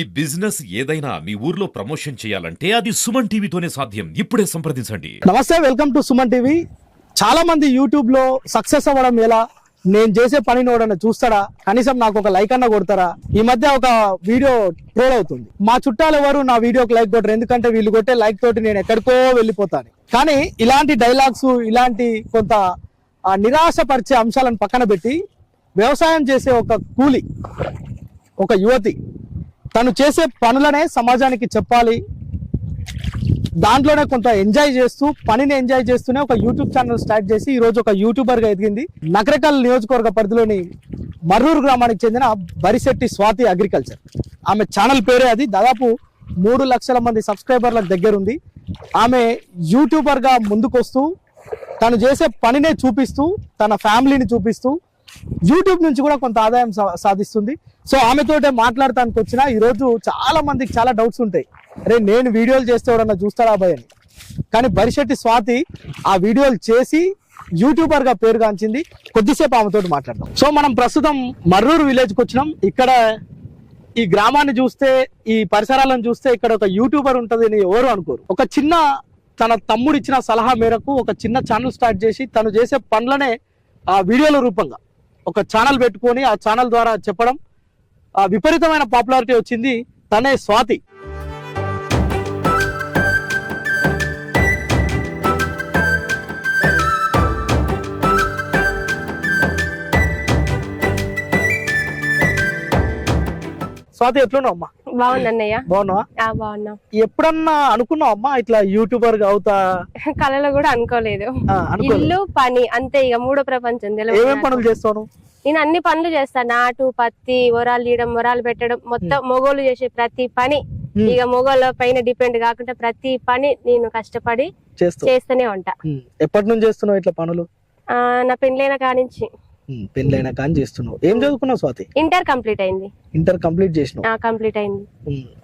ఈ బిజినెస్ ఏదైనా మీ ఊర్లో ప్రమోషన్ చేయాలంటే అది సుమన్ టీవీతోనే సాధ్యం. ఇప్పుడే సంప్రదించండి. నమస్తే వెల్కమ్ టు సుమన్ టీవీ. చాలా మంది యూట్యూబ్లో సక్సెస్ అవ్వడం ఎలా? నేను చేసే పనిని ఎవడన్నా చూస్తాడా కనీసం నాకు ఒక లైక్ అన్న కొడతారా? ఈ మధ్య ఒక వీడియో ట్రోల్ అవుతుంది. మా చుట్టాలు ఎవరు నా వీడియోకి లైక్ కొట్టరు. ఎందుకంటే వీళ్ళు కొట్టే లైక్ తోటి నేను ఎక్కడికో వెళ్ళిపోతాను. కానీ ఇలాంటి డైలాగ్స్ ఇలాంటి కొంత నిరాశపరిచే అంశాలను పక్కన పెట్టి వ్యవసాయం చేసే ఒక కూలి ఒక యువతి తను చేసే పనులనే సమాజానికి చెప్పాలి. దాంట్లోనే కొంత ఎంజాయ్ చేస్తూ పనిని ఎంజాయ్ చేస్తూనే ఒక యూట్యూబ్ ఛానల్ స్టార్ట్ చేసి ఈరోజు ఒక యూట్యూబర్గా ఎదిగింది. నకరకల్ నియోజకవర్గ పరిధిలోని మర్రూరు గ్రామానికి చెందిన బరిశెట్టి స్వాతి అగ్రికల్చర్. ఆమె ఛానల్ పేరే అది. దాదాపు మూడు లక్షల మంది సబ్స్క్రైబర్లకు దగ్గర ఉంది ఆమె యూట్యూబర్గా ముందుకొస్తూ తను చేసే పనినే చూపిస్తూ తన ఫ్యామిలీని చూపిస్తూ యూట్యూబ్ నుంచి కూడా కొంత ఆదాయం సా- సాధిస్తుంది. సో ఆమెతోటే మాట్లాడటానికి వచ్చిన ఈరోజు చాలా మందికి చాలా డౌట్స్ ఉంటాయి. అరే నేను వీడియోలు చేస్తే ఎవడన్నా చూస్తారా అబ్బాయి అని. కానీ బరిశెట్టి స్వాతి ఆ వీడియోలు చేసి యూట్యూబర్గా పేరుగాంచింది. కొద్దిసేపు ఆమెతోటి మాట్లాడదాం. సో మనం ప్రస్తుతం మర్రూరు విలేజ్కి వచ్చినాం. ఇక్కడ ఈ గ్రామాన్ని చూస్తే ఈ పరిసరాలను చూస్తే ఇక్కడ ఒక యూట్యూబర్ ఉంటుంది అని ఎవరు అనుకోరు. ఒక చిన్న తన తమ్ముడు ఇచ్చిన సలహా మేరకు ఒక చిన్న ఛానల్ స్టార్ట్ చేసి తను చేసే పనులనే ఆ వీడియోల రూపంగా. ఒక ఛానల్ పెట్టుకొని ఆ ఛానల్ ద్వారా చెప్పడం ఆ విపరీతమైన పాపులారిటీ వచ్చింది తనే స్వాతి. స్వాతి ఎట్లున్నావు అమ్మా? బాగున్నావా? బాగున్నాం. ఎప్పుడన్నా అనుకున్నావు అమ్మా ఇట్లా యూట్యూబర్గా అవుతా? కళలో కూడా అనుకోలేదు. ఇల్లు పని అంతే ఇక మూడో ప్రపంచం తెలియదు ఏమేం నాకు. పనులు చేస్తాను నేను అన్ని పనులు చేస్తాను నాటు పత్తి ఒరాలు తీయడం ఒరాలు పెట్టడం మొత్తం మొగోళ్ళు చేసే ప్రతి పని. ఇక మొగోళ్ళ పైన డిపెండ్ కాకుండా ప్రతి పని నేను కష్టపడి చేస్తూనే ఉంటా. ఎప్పటి నుంచి చేస్తున్నావు ఇట్లా పనులు? ఆ, నా పెళ్ళైన కానించి పెళ్ళైనా కానీ చేస్తున్నావు. ఏం చదువుకున్నావు స్వాతి? ఇంటర్ కంప్లీట్ అయింది. ఇంటర్ కంప్లీట్ చేసినావు. కంప్లీట్ అయింది.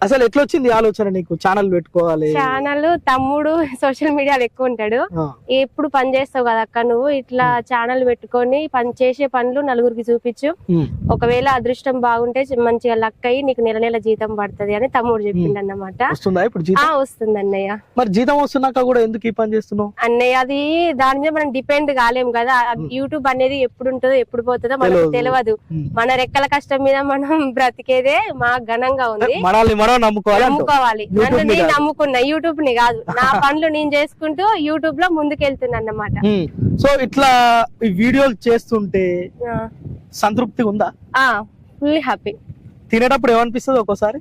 అసలు ఎట్లా వచ్చింది ఆలోచన నీకు? ఛానల్ పెట్టుకోవాలి. ఛానల్ తమ్ముడు సోషల్ మీడియాలో ఎక్కువ ఉంటాడు. ఎప్పుడు పని చేస్తావు కదా అక్క నువ్వు? ఇట్లా ఛానల్ పెట్టుకొని పని చేసే పనులు నలుగురికి చూపించు. ఒకవేళ అదృష్టం బాగుంటే మంచిగా లక్ అయ్యి నీకు నెల నెల జీతం పడుతుంది అని తమ్ముడు చెప్పిండు అన్నమాట. వస్తుందా అన్నయ్య. మరి జీతం వస్తున్నాక కూడా ఎందుకు ఈ పని చేస్తున్నావు? అన్నయ్య అది దాని మీద మనం డిపెండ్ కాలేం కదా. యూట్యూబ్ అనేది ఎప్పుడు ఉంటుందో ఎప్పుడు పోతుందో మనకు తెలియదు. మన రెక్కల కష్టం మీద మనం బ్రతికేదే మా ఘనంగా ఉంది. నమ్ముకోవాలి నన్ను నేను. నమ్ముకున్నా యూట్యూబ్ని కాదు. నా పనులు నేను చేసుకుంటూ యూట్యూబ్లో ముందుకెళ్తున్నా అన్నమాట. సో ఇట్లా ఈ వీడియోలు చేస్తుంటే సంతృప్తి ఉందా? Full happy. తినేటప్పుడు ఏమనిపిస్తుంది ఒక్కోసారి?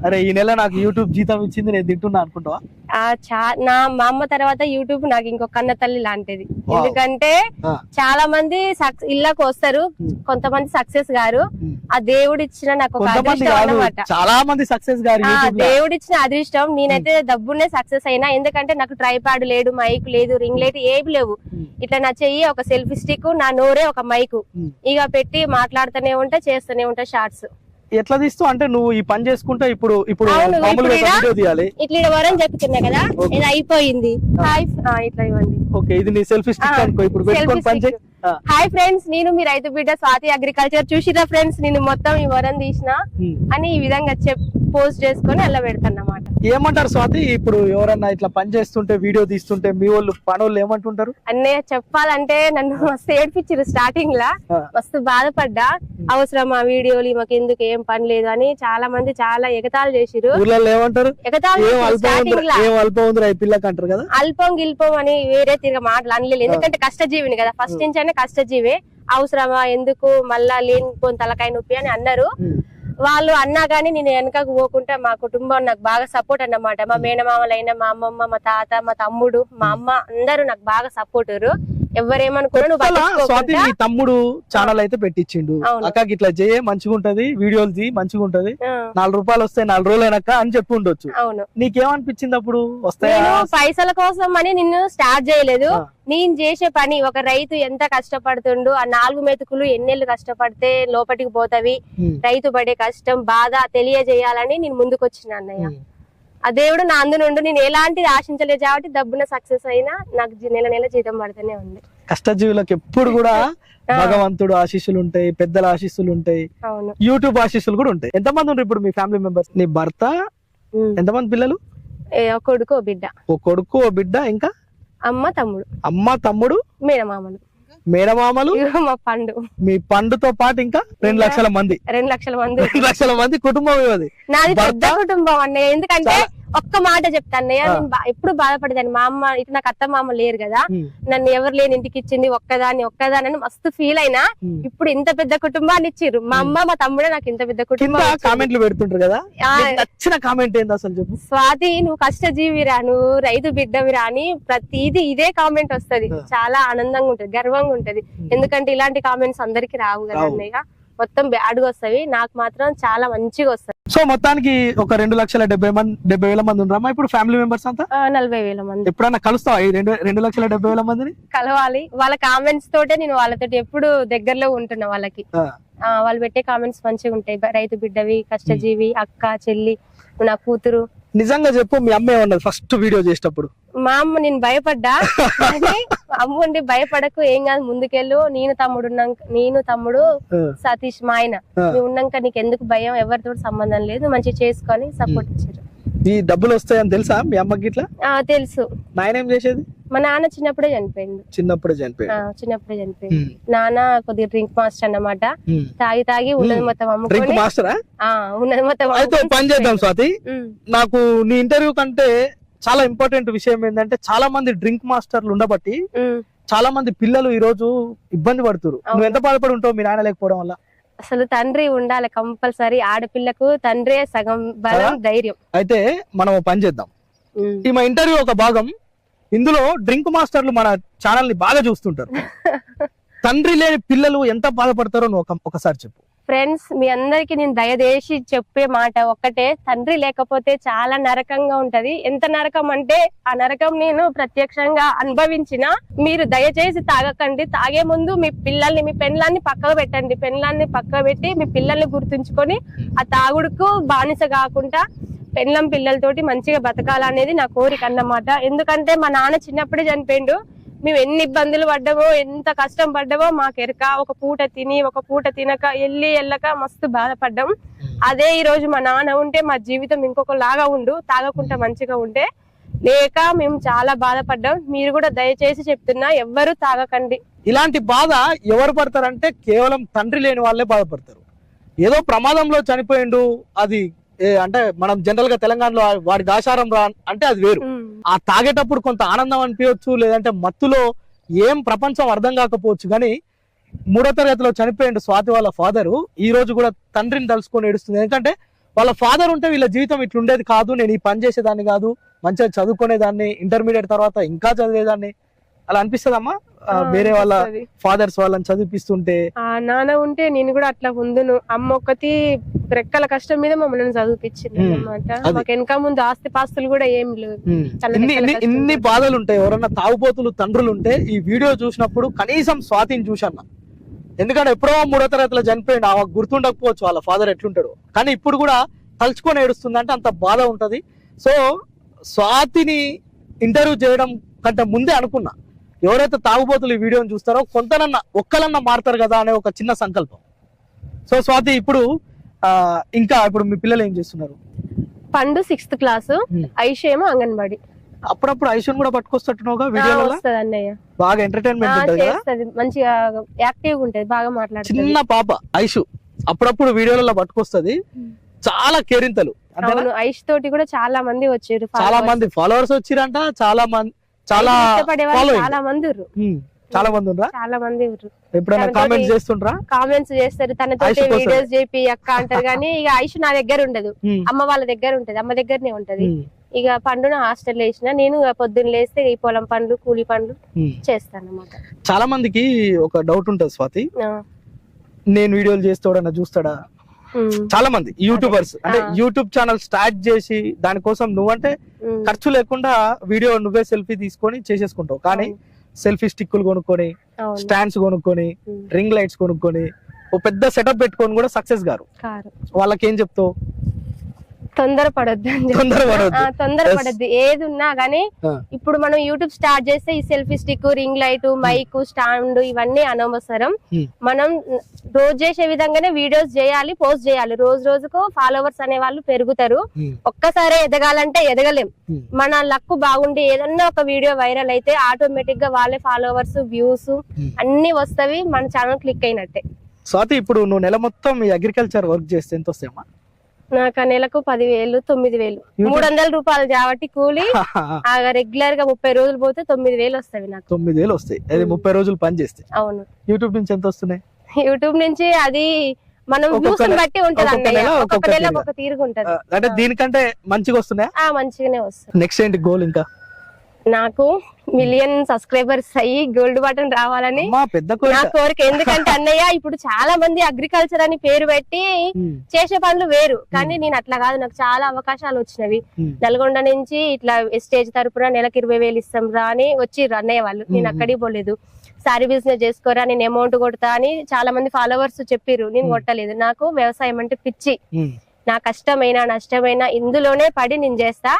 అరే ఈ నెల నాకు యూట్యూబ్ జీతం ఇచ్చింది నేను తింటున్నా అనుకుంటావా ఆ చా నా మా అమ్మ తర్వాత యూట్యూబ్ నాకు ఇంకొక కన్న తల్లి లాంటిది Wow. ఎందుకంటే ఆ. చాలా మంది సక్- ఇళ్ళకు వస్తారు Hmm. కొంతమంది సక్సెస్ గారు Hmm. ఆ దేవుడు ఇచ్చిన నాకు ఒక కొంతమంది అదృష్టం కాదు అన్నమాట చాలా మంది సక్సెస్ గారు ఆ యూట్యూబ్లో. దేవుడు ఇచ్చిన అదృష్టం నేనైతే డబ్బునే సక్సెస్ అయినా ఎందుకంటే నాకు ట్రైపాడ్ లేడు మైక్ లేదు రింగ్ లైట్ ఏవి లేవు Hmm. ఇట్లా నా చెయ్యి ఒక సెల్ఫీ స్టిక్ నా నోరే ఒక మైక్ Hmm. ఇక పెట్టి మాట్లాడుతూనే ఉంటా చేస్తూనే ఉంటా షార్ట్స్ ఎట్లా తీస్తూ అంటే నువ్వు ఈ పని చేసుకుంటే ఇప్పుడు ఇప్పుడు వీడియో తీయాలి. ఇట్లా వరం చెప్తున్నా కదా. ఇది అయిపోయింది. హాయ్ ఆ, ఇట్లా ఇవ్వండి. ఓకే ఇది నీ సెల్ఫీ స్టిక్ అనుకో ఇప్పుడు పెట్టుకొని పని చేయి. హాయ్ ఫ్రెండ్స్ నేను మీ రైతు బిడ్డ స్వాతి అగ్రికల్చర్. చూసిరా ఫ్రెండ్స్ నేను మొత్తం ఈ వరం తీసిన ఉమ్. అని ఈ విధంగా చెప్ పోస్ట్ చేసుకొని అలా పెడతాన్నమాట ఏమంటారు స్వాతి? ఇప్పుడు ఎవరన్నా ఇట్లా పని చేస్తుంటే వీడియో తీస్తుంటే మీ వాళ్ళు పనోళ్ళు ఏమంటుంటారు? అన్నయ్య చెప్పాలంటే నన్ను మస్తు ఏడ్పించారు స్టార్టింగ్ లా. మస్తు బాధపడ్డా. అవసరం ఆ వీడియోలు? మాకు ఎందుకు ఏం పని లేదు అని చాలా మంది చాలా ఎగతాళి చేసిరు ఏమంటారు? అల్పం గిల్పం అని వేరే తిరిగి మాటలు అనలేదు. ఎందుకంటే కష్టజీవిని కదా. ఫస్ట్ నుంచి అయినా కష్టజీవే. అవసరమా? ఎందుకు? మళ్ళా లేనిపోని తలకాయ నొప్పి అని అన్నారు. వాళ్ళు అన్నా గానీ నేను వెనకకు పోకుంటే మా కుటుంబం నాకు బాగా సపోర్ట్ అన్నమాట. మా మేనమామలైన మా అమ్మమ్మ మా తాత మా తమ్ముడు మా అమ్మ అందరూ నాకు బాగా సపోర్ట్ ఎవరేమనుకున్నా నువ్వు అలా స్వాతి పట్టించుకోకుండా మీ తమ్ముడు ఛానల్ అయితే పెట్టించిండు. అక్కకి ఇట్లా చేయ మంచిగా ఉంటది వీడియోలు తీ మంచిగా ఉంటది నాలుగు రూపాయలు వస్తాయి నాలుగు రోజులు అయినాక అని చెప్పి ఉండొచ్చు అవును. నీకేమనిపించింది అప్పుడు? వస్తాయా? పైసల కోసం అని నిన్ను స్టార్ట్ చేయలేదు. నేను చేసే పని ఒక రైతు ఎంత కష్టపడుతుండు ఆ నాలుగు మెతుకులు ఎన్నెళ్ళు కష్టపడితే లోపటికి పోతవి. రైతు పడే కష్టం బాధ తెలియజేయాలని నేను ముందుకు వచ్చిన అన్నయ్య. ఆ దేవుడు నా అందు నుండి నేను ఎలాంటిది ఆశించలేదు కాబట్టి డబ్బున సక్సెస్ అయినా నాకు నెల నెల జీతం పడుతూనే ఉంది. కష్టజీవులకు ఎప్పుడు కూడా. భగవంతుడు ఆశీస్సులు ఉంటాయి పెద్దల ఆశీస్సులు ఉంటాయి యూట్యూబ్ ఆశీస్సులు కూడా ఉంటాయి. ఎంతమంది ఉన్నారు ఇప్పుడు మీ ఫ్యామిలీ మెంబర్స్? నీ భర్త. ఎంతమంది పిల్లలు? ఏ, ఒక కొడుకు బిడ్డ. ఓ కొడుకు ఓ బిడ్డ ఇంకా? అమ్మ తమ్ముడు. అమ్మ తమ్ముడు? మేనమామలు. మేనమామలు? ఇగో మా పండు. మీ పండుతో పాటు ఇంకా రెండు లక్షల మంది. రెండు లక్షల మంది. రెండు లక్షల మంది కుటుంబం ఇవ్వది నాది? పెద్ద కుటుంబం అన్నయ్య. ఎందుకంటే ఒక్క మాట చెప్తా అన్నయ్య. నేను ఎప్పుడు బాధపడేదాన్ని. మా అమ్మ ఇటు నాకు అత్త మామ లేరు కదా. నన్ను ఎవరు లేని ఇంటికి ఇచ్చింది ఒక్కదాన్ని ఒక్కదాని మస్తు ఫీల్ అయినా ఇప్పుడు ఇంత పెద్ద కుటుంబాన్ని ఇచ్చిర్రు. మా అమ్మ మా తమ్ముడే నాకు ఇంత పెద్ద కుటుంబం ఇచ్చిండ్రు. కామెంట్లు పెడుతుంటారు కదా? ఆ, నీకు నచ్చిన కామెంట్ ఏంది అసలు చెప్పు. స్వాతి నువ్వు కష్టజీవిరా నువ్వు రైతు బిడ్డవిరా అని ప్రతిది ఇదే కామెంట్ వస్తది. చాలా ఆనందంగా ఉంటది గర్వంగా ఉంటది. ఎందుకంటే ఇలాంటి కామెంట్స్ అందరికి రావు కదా. అన్నయ్య. మొత్తం బ్యాడ్గా వస్తాయి నాకు మాత్రం చాలా మంచిగా వస్తాయి సో మొత్తానికి ఒక రెండు లక్షల డెబ్బై మంది డెబ్బై వేల మంది ఉన్నారమ్మా ఇప్పుడు ఫ్యామిలీ మెంబర్స్ అంతా? నలభై వేల మంది. ఎప్పుడన్నా కలుస్తావా? ఈ రెండు రెండు లక్షల డెబ్బై వేల మందిని? కలవాలి. వాళ్ళ కామెంట్స్ తోటే నేను వాళ్ళతోటి ఎప్పుడు దగ్గరలో ఉంటున్నా వాళ్ళకి. వాళ్ళు పెట్టే కామెంట్స్ మంచిగా ఉంటాయి. రైతు బిడ్డవి కష్టజీవి అక్క చెల్లి నా కూతురు. నిజంగా చెప్పు మీ అమ్మ ఏమన్నది ఫస్ట్ వీడియో చేసేటప్పుడు? మా అమ్మ నేను భయపడ్డా. కానీ అమ్మ ఉండి భయపడకు ఏం కాదు ముందుకెళ్ళు. నేను తమ్ముడు నేను తమ్ముడు సతీష్ మా ఆయన. నువ్వు ఉన్నాక నీకు ఎందుకు భయం? ఎవరితో సంబంధం లేదు. మంచిగా చేసుకొని సపోర్ట్ ఇచ్చారు. ఈ డబ్బులు వస్తాయని తెలుసా మీ అమ్మకి ఇట్లా? ఆ, తెలుసు. నాయన ఏం చేసేది? మా నాన్న చిన్నప్పుడే చనిపోయింది చిన్నప్పుడే ఆ, చనిపోయాడు. చిన్నప్పుడే చనిపోయింది నాన్న కొద్దిగా డ్రింక్ మాస్టర్ అన్నమాట. తాగి తాగి ఉన్నది మొత్తం అమ్ముకొని మాస్టరా? ఉన్నది మొత్తం పని చేద్దాం స్వాతి. నాకు నీ ఇంటర్వ్యూ కంటే చాలా ఇంపార్టెంట్ విషయం ఏంటంటే చాలా మంది డ్రింక్ మాస్టర్లు ఉండబట్టి. చాలా మంది పిల్లలు ఈ రోజు ఇబ్బంది పడుతున్నారు నువ్వు ఎంత బాధపడి ఉంటావు మీ నాన్న లేకపోవడం వల్ల? అసలు తండ్రి ఉండాలి కంపల్సరీ. ఆడపిల్లకు తండ్రే సగం బలం ధైర్యం. అయితే మనం పని చేద్దాం. ఈ మా ఇంటర్వ్యూ ఒక భాగం. ఇందులో డ్రింక్ మాస్టర్లు మన ఛానల్ని బాగా చూస్తుంటారు. తండ్రి లేని పిల్లలు ఎంత బాధపడతారో నువ్వు ఒక- ఒకసారి చెప్పు. ఫ్రెండ్స్ మీ అందరికి నేను దయచేసి చెప్పే మాట ఒక్కటే తండ్రి లేకపోతే చాలా నరకంగా ఉంటది. ఎంత నరకం అంటే ఆ నరకం నేను ప్రత్యక్షంగా అనుభవించిన మీరు దయచేసి తాగకండి. తాగే ముందు మీ పిల్లల్ని మీ పెన్లాన్ని పక్కకు పెట్టండి. పెన్లాన్ని పక్కకు పెట్టి మీ పిల్లల్ని గుర్తుంచుకొని ఆ తాగుడుకు బానిస కాకుండా పెళ్ళం పిల్లలతోటి మంచిగా బతకాలనేది నా కోరిక అన్నమాట. ఎందుకంటే మా నాన్న చిన్నప్పుడే చనిపోయిండు. మేము ఎన్ని ఇబ్బందులు పడ్డామో ఎంత కష్టం పడ్డామో మాకు ఎరక ఒక పూట తిని ఒక పూట తినక వెళ్ళి వెళ్ళక మస్తు బాధపడ్డాం. అదే ఈ రోజు మా నాన్న ఉంటే మా జీవితం ఇంకొక లాగా ఉండు తాగకుండా మంచిగా ఉంటే లేక మేము చాలా బాధపడ్డాం. మీరు కూడా దయచేసి చెప్తున్నా ఎవ్వరు తాగకండి. ఇలాంటి బాధ ఎవరు పడతారంటే కేవలం తండ్రి లేని వాళ్ళే బాధపడతారు. ఏదో ప్రమాదంలో చనిపోయిండు అది అంటే మనం జనరల్గా తెలంగాణలో వాడి దాశారం రా అంటే అది వేరు. ఆ తాగేటప్పుడు కొంత ఆనందం అనిపించవచ్చు లేదంటే మత్తులో ఏం ప్రపంచం అర్థం కాకపోవచ్చు కానీ మూడో తరగతిలో చనిపోయిండు స్వాతి వాళ్ళ ఫాదరు. ఈ రోజు కూడా తండ్రిని తలుసుకొని ఏడుస్తుంది. ఎందుకంటే వాళ్ళ ఫాదర్ ఉంటే వీళ్ళ జీవితం ఇట్లుండేది కాదు. నేను ఈ పని చేసేదాన్ని కాదు మంచిగా చదువుకునేదాన్ని ఇంటర్మీడియట్ తర్వాత ఇంకా చదివేదాన్ని. అలా అనిపిస్తుందమ్మా? వేరే వాళ్ళ. ఫాదర్స్ వాళ్ళని చదివిపిస్తుంటే? నాన్న ఉంటే నేను కూడా అట్లా ఉందును. అమ్మ ఒక్కటి రెక్కల కష్టం మీద మమ్మల్ని చదివిపించింది. మాకు వెనక ముందు ఆస్తి పాస్తులు కూడా ఏం ఇన్ని కష్టం. ఇన్ని బాధలు ఉంటాయి ఎవరన్నా తాగుబోతులు తండ్రులు ఉంటే ఈ వీడియో చూసినప్పుడు కనీసం స్వాతిని చూసన్న. ఎందుకంటే ఎప్పుడో మూడో తరగతిలో చనిపోయింది ఆ గుర్తుండకపోవచ్చు వాళ్ళ ఫాదర్ ఎట్లుంటాడు. కానీ ఇప్పుడు కూడా తలుచుకొని ఏడుస్తుందంటే అంత బాధ ఉంటది. సో స్వాతిని ఇంటర్వ్యూ చేయడం కంటే ముందే అనుకున్నా. ఎవరైతే తాగుబోతులు ఈ వీడియోని చూస్తారో కొంతనన్నా ఒక్కలన్నా మారుతారు కదా అనే ఒక చిన్న సంకల్పం. సో స్వాతి ఇప్పుడు ఇంకా ఇప్పుడు మీ పిల్లలు ఏం చేస్తున్నారు? పండు సిక్స్త్ క్లాస్ ఉమ్. ఐష్ ఏమో అంగన్వాడి. అప్పుడప్పుడు ఐశ్వర్యం కూడా వస్తుంది అన్నయ్య బాగా ఎంటర్టైన్మెంట్ మంచిగా యాక్టివ్గా ఉంటది బాగా మాట్లాడుతుంది. చిన్న పాప ఐషు అప్పుడప్పుడు వీడియోలలో పట్టుకొస్తది. చాలా కేరింతలు ఐష్ తోటి కూడా చాలా మంది వచ్చారు చాలా మంది ఫాలోవర్స్ వచ్చిరంట చాలా మంది చాలా. చాలా మంది చాలా మంది ఉండ్రా చాలా మంది ఎప్పుడైనా కామెంట్స్ చేస్తుండ్రా? కామెంట్స్ చేస్తారు. తనతో. వీడియోస్ చేపి అక్క అంటారు కానీ ఇక ఐష్ నా దగ్గర ఉండదు. అమ్మ వాళ్ళ దగ్గర ఉంటది. అమ్మ దగ్గరనే ఉంటది. ఇక పండున హాస్టల్ వేసిన. నేను పొద్దున్న లేస్తే ఈ పొలం పనులు కూలి ఉమ్. చేస్తాను చాలా మందికి ఒక డౌట్ ఉంటది స్వాతి. నేను వీడియోలు చేస్తాడన్నా చూస్తాడా? చాలా మంది యూట్యూబర్స్. అంటే. యూట్యూబ్ ఛానల్ స్టార్ట్ చేసి దానికోసం నువ్వంటే ఖర్చు లేకుండా వీడియో నువ్వే సెల్ఫీ తీసుకొని చేసేసుకుంటావు. కానీ సెల్ఫీ స్టిక్కులు కొనుక్కొని స్టాండ్స్ కొనుక్కొని. రింగ్ లైట్స్ కొనుక్కొని ఓ పెద్ద సెటప్ పెట్టుకొని కూడా సక్సెస్ గారు. వాళ్ళకి ఏం చెప్తావు? తొందరపడొద్దు. ఏది ఉన్నా గానీ. ఇప్పుడు మనం యూట్యూబ్ స్టార్ట్ చేస్తే ఈ selfie stick ring light mike stand ఇవన్నీ అనవసరం. Hmm. మనం రోజు చేసే విధంగానే వీడియోస్ చేయాలి పోస్ట్ చేయాలి. రోజు రోజుకు ఫాలోవర్స్ అనే వాళ్ళు పెరుగుతారు. Hmm. ఒక్కసారే ఎదగాలంటే ఎదగలేం. Hmm. మన లక్ బాగుండి ఏదన్నా ఒక వీడియో వైరల్ అయితే ఆటోమేటిక్గా వాళ్ళే ఫాలోవర్స్ వ్యూస్ Hmm. అన్ని వస్తవి మన ఛానల్ క్లిక్ అయినట్టే. స్వాతి ఇప్పుడు నువ్వు నెల మొత్తం ఈ అగ్రికల్చర్ వర్క్ చేస్తే ఎంత వస్తాయమ్మా నాకు ఆ నెలకు పదివేలు తొమ్మిది వేలు మూడు వందల రూపాయలు కాబట్టి కూలి ఆ రెగ్యులర్గా ముప్పై రోజులు పోతే తొమ్మిది వేలు వస్తాయి నాకు. తొమ్మిది వేలు వస్తాయి. అది ముప్పై రోజులు పని చేస్తే అవును. యూట్యూబ్ నుంచి ఎంత వస్తున్నాయి? యూట్యూబ్ నుంచి అది మనం వ్యూస్ బట్టి ఉంటది అంటే దీనికంటే మంచిగా వస్తున్నాయా? ఆ మంచిగానే వస్తుంది నెక్స్ట్ ఏంటి గోల్ ఇంకా? నాకు మిలియన్ సబ్స్క్రైబర్స్ అయ్యి గోల్డ్ బటన్ రావాలని నా కోరిక. ఎందుకంటే అన్నయ్య ఇప్పుడు చాలా మంది అగ్రికల్చర్ అని పేరు పెట్టి చేసే పనులు వేరు. కానీ నేను అట్లా కాదు. నాకు చాలా అవకాశాలు వచ్చినవి. నల్గొండ నుంచి ఇట్లా స్టేజ్ తరపున నెలకు ఇరవై వేలు ఇస్తాం రా అని వచ్చిర్రు అన్నయ్య వాళ్ళు. నేను. అక్కడికి పోలేదు. సారీ బిజినెస్ చేసుకోరా నేను అమౌంట్ కొడతా అని చాలా మంది ఫాలోవర్స్ చెప్పిర్రు. నేను. కొట్టలేదు. నాకు వ్యవసాయం అంటే పిచ్చి. నా కష్టమైన నష్టమైన ఇందులోనే పడి నేను చేస్తా.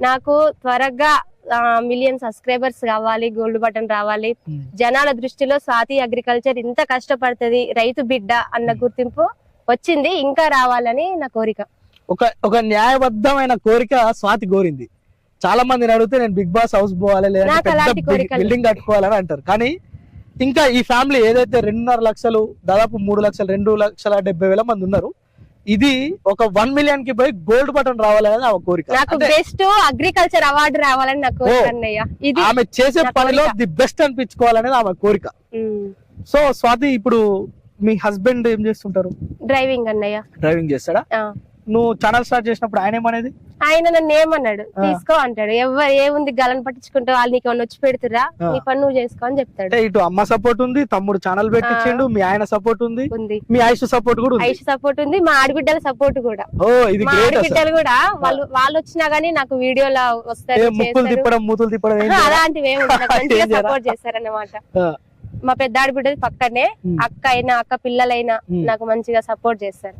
నాకు త్వరగా మిలియన్ సబ్స్క్రైబర్స్ కావాలి గోల్డ్ బటన్ రావాలి. జనాల దృష్టిలో స్వాతి అగ్రికల్చర్ ఇంత కష్టపడుతుంది రైతు బిడ్డ అన్న గుర్తింపు వచ్చింది ఇంకా రావాలని నా కోరిక. ఒక ఒక న్యాయబద్ధమైన కోరిక స్వాతి కోరింది. చాలా మందిని అడిగితే నేను బిగ్ బాస్ హౌస్ పోవాలి కోరికలు బిల్డింగ్ కట్టుకోవాలని అంటారు. కానీ ఇంకా ఈ ఫ్యామిలీ ఏదైతే రెండున్నర లక్షలు దాదాపు మూడు లక్షలు రెండు లక్షల డెబ్బై వేల మంది ఉన్నారు ఇది ఒక వన్ మిలియన్కి పోయి గోల్డ్ బటన్ రావాలనేది ఆ కోరిక. నాకు బెస్ట్ అగ్రికల్చర్ అవార్డు రావాలని నా కోరిక ఓ. అన్నయ్య. ఇది ఆమె చేసే పనిలో. ది బెస్ట్ అనిపించుకోవాలనేది ఆమె కోరిక. సో స్వాతి ఇప్పుడు మీ హస్బెండ్ ఏం చేస్తుంటారు? డ్రైవింగ్ అన్నయ్య. డ్రైవింగ్ చేస్తాడా. నువ్వు ఛానల్ స్టార్ట్ చేసినప్పుడు ఆయన ఏమనేది? ఆయన నన్ను ఏమన్నాడు. తీసుకో అంటాడు ఎవరు ఏముంది గలను పట్టించుకుంటావు వాళ్ళు నీకు వచ్చి పెడుతురా. నీ పని నువ్వు చేసుకో అని చెప్తాడు అంటే ఇటు అమ్మ సపోర్ట్ ఉంది తమ్ముడు ఛానల్ పెట్టించిండు మీ ఆయన సపోర్ట్ ఉంది ఉంది మీ ఆయుష్ సపోర్ట్ కూడా ఐష్ సపోర్ట్ ఉంది మా ఆడబిడ్డల సపోర్ట్ కూడా ఓ ఇది మా ఆడబిడ్డలు కూడా వాళ్ళు వాళ్ళు వచ్చినా గానీ నాకు వీడియోలో వస్తారు ముక్కులు. తిప్పడం మూతులు తిప్పడం? అలాంటివి ఏమి? సపోర్ట్ చేస్తారన్నమాట మా పెద్ద ఆడబిడ్డది పక్కనే. అక్క అయినా అక్క పిల్లలైనా. నాకు మంచిగా సపోర్ట్ చేస్తారు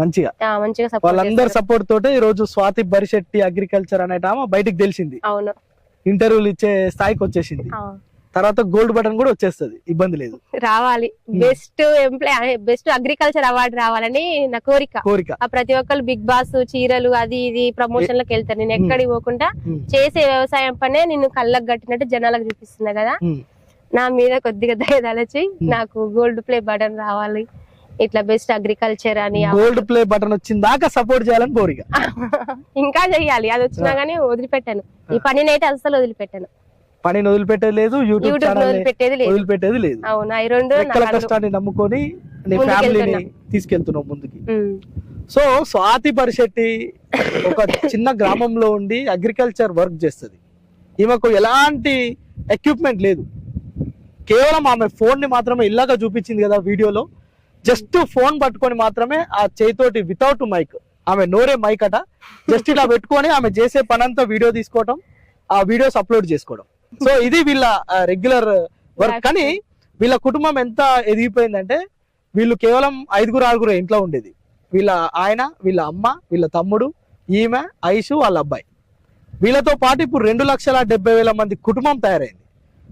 మంచిగా. మంచిగా సపోర్ట్ వాళ్ళందరి సపోర్ట్ తోటే ఈ రోజు స్వాతి బరిశెట్టి అగ్రికల్చర్ అనేట ఆమె బయటికి తెలిసింది. అవును. ఇంటర్వ్యూలు ఇచ్చే స్థాయికి వచ్చేసింది. తర్వాత గోల్డ్ బటన్ కూడా వచ్చేస్తది ఇబ్బంది లేదు. రావాలి. Best employee best agriculture award రావాలని నా కోరిక. కోరిక. ప్రతి ఒక్కరు బిగ్ బాస్ చీరలు అది ఇది ప్రమోషన్లకు వెళ్తారు. నేను ఎక్కడికి పోకుండా చేసే వ్యవసాయం పనే నేను కళ్ళకు కట్టినట్టు జనాలకు చూపిస్తున్నా కదా. నా మీద కొద్దిగా దయదలచి నాకు గోల్డ్ ప్లే బటన్ రావాలి. ఇట్లా బెస్ట్ అగ్రికల్చర్ అని గోల్డ్ ప్లే బటన్ వచ్చిన దాకా సపోర్ట్ చేయాలని కోరిక. ఇంకా చెయ్యాలి అది వచ్చినా గానీ వదిలిపెట్టాను. ఈ పనిని అయితే అసలు వదిలిపెట్టాను. పనిని వదిలిపెట్టేది లేదు యూట్యూబ్ వదిలిపెట్టేది లేదు. వదిలిపెట్టేది లేదు. అవును అవి రెండు కష్టాన్ని నమ్ముకొని నీ ఫ్యామిలీని. తీసుకెళ్తున్నావు ముందుకి. సో స్వాతి పరిశెట్టి ఒక చిన్న గ్రామంలో ఉండి అగ్రికల్చర్ వర్క్ చేస్తుంది. ఈమెకు ఎలాంటి ఎక్విప్మెంట్ లేదు. కేవలం ఆమె ఫోన్ని మాత్రమే ఇల్లాగా చూపించింది కదా వీడియోలో. జస్ట్ ఫోన్ పట్టుకొని మాత్రమే ఆ చేతితోటి వితౌట్ మైక్ ఆమె నోరే మైక్ అట. జస్ట్ ఇలా పెట్టుకొని ఆమె చేసే పనంతా వీడియో తీసుకోవడం ఆ వీడియోస్ అప్లోడ్ చేసుకోవడం. సో ఇది వీళ్ళ రెగ్యులర్ వర్క్ కానీ వీళ్ళ కుటుంబం ఎంత ఎదిగిపోయిందంటే వీళ్ళు కేవలం ఐదుగురు ఆరుగురు ఇంట్లో ఉండేది. వీళ్ళ ఆయన వీళ్ళ అమ్మ వీళ్ళ తమ్ముడు ఈమె ఐషు వాళ్ళ అబ్బాయి. వీళ్ళతో పాటు ఇప్పుడు రెండు లక్షల డెబ్బై వేల మంది కుటుంబం తయారైంది.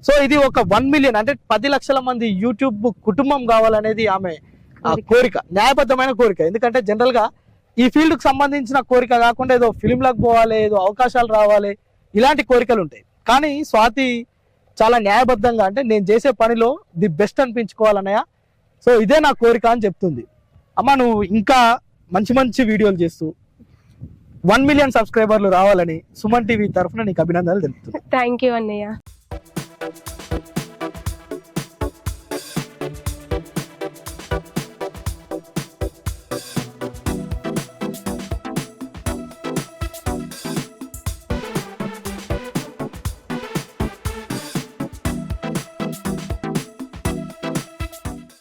సో ఇది ఒక వన్ మిలియన్ అంటే పది లక్షల మంది యూట్యూబ్ కుటుంబం కావాలనేది ఆమె కోరిక. కోరిక న్యాయబద్ధమైన కోరిక. ఎందుకంటే జనరల్గా ఈ ఫీల్డ్కి సంబంధించిన కోరిక కాకుండా ఏదో ఫిలిం లకు పోవాలి ఏదో అవకాశాలు రావాలి ఇలాంటి కోరికలు ఉంటాయి. కానీ స్వాతి చాలా న్యాయబద్ధంగా అంటే నేను చేసే పనిలో ది బెస్ట్ అనిపించుకోవాలన్నయ్య. సో ఇదే నా కోరిక అని చెప్తుంది. అమ్మ నువ్వు ఇంకా మంచి మంచి వీడియోలు చేస్తూ వన్ మిలియన్ సబ్స్క్రైబర్లు రావాలని సుమన్ టీవీ తరఫున నీకు అభినందనలు తెలుపుతున్నాను. థ్యాంక్ యూ అన్నయ్య.